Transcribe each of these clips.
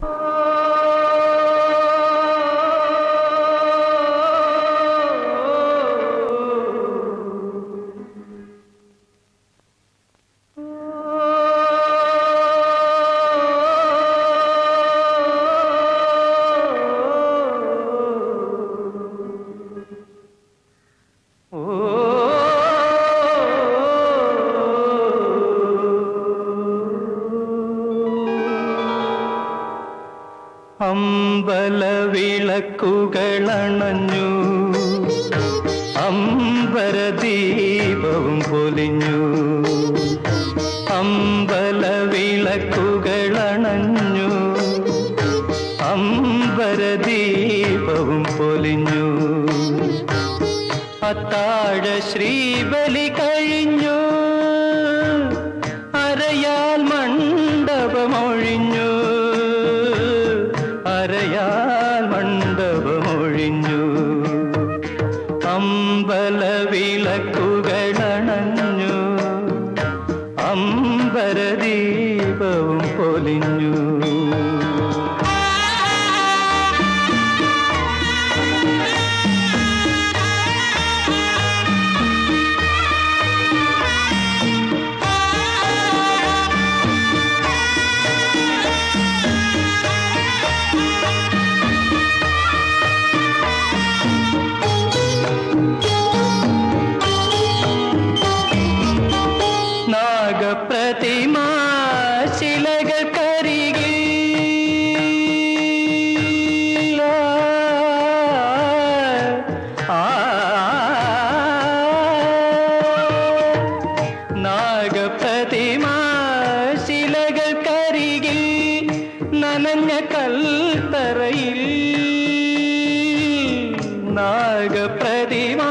you അമ്പലവിളക്കുകളണഞ്ഞു. അമ്പരദീപവും പൊലിഞ്ഞു. അമ്പല അമ്പലവിളക്കുകളണഞ്ഞു. അമ്പരദീപവും പൊലിഞ്ഞു. അത്താഴ ശ്രീബലി അമ്പലവിളക്കുകളണഞ്ഞു അമ്പരദീപവും പൊലിഞ്ഞു. ശിലകൾക്കരികിൽ നനഞ്ഞ കൽത്തറയിൽ നാഗപ്രതിമ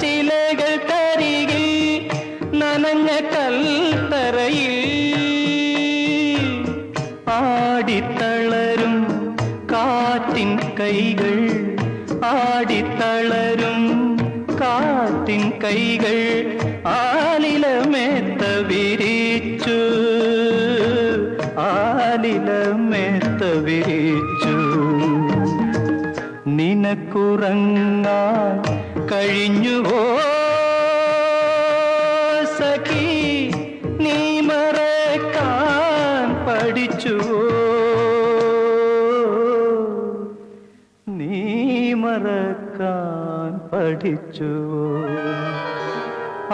ശിലകൾ കരികിൽ നനഞ്ഞ കൽത്തറയിൽ ആടിത്തളരും കാറ്റിൻ കൈകൾ ആടിത്തളരും കാറ്റിൻ കൈകൾ ആലിലമേത്ത വിരിച്ചു ആലിലമേത്ത വിരിച്ചു നിനക്കുറങ്ങാൻ കഴിഞ്ഞുവോ? സഖി നീ മറക്കാൻ പഠിച്ചുവോ? നീ മറക്കാൻ പഠിച്ചുവോ?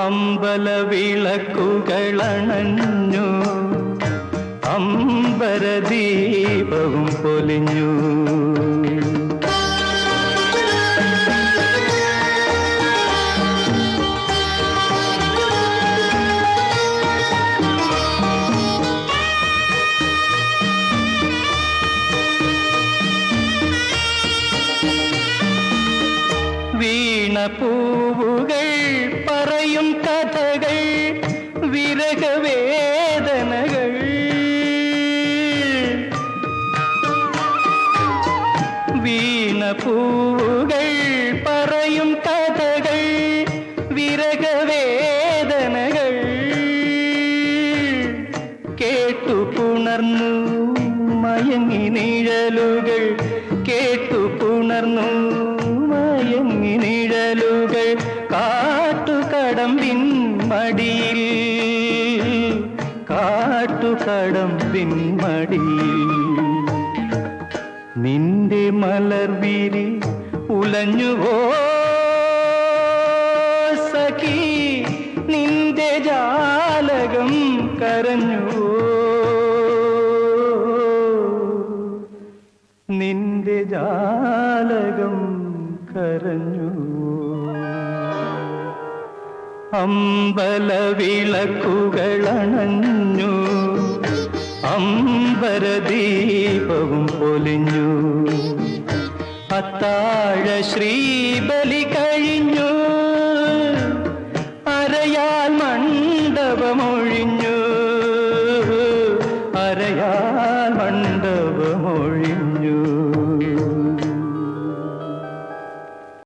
അമ്പലവിളക്കുകളണഞ്ഞു. അമ്പരദീപവും പൊലിഞ്ഞു. വീണപൂവുകൾ പറയും കഥകൾ വിരഹവേദനകൾ വീണപൂവുകൾ പറയും കഥകൾ വിരകവേദനകൾ കേട്ടു പുണർന്നു മയങ്ങി നിഴലുകൾ. കേട്ടു പുണർന്നു മയങ്ങി നിഴലുകൾ. കാട്ടുകടമ്പിൻ മടിയിൽ കാട്ടുകടമ്പിൻ മടിയിൽ. നിന്റെ മലർവിരി ഉലഞ്ഞുവോ? സഖി നിന്റെ ജാലകം കരഞ്ഞുവോ? നിന്റെ ജാലകം കരഞ്ഞു അമ്പലവിളക്കുകളണഞ്ഞു. അമ്പരദീപവും പൊലിഞ്ഞു. അത്താഴ ശ്രീബലി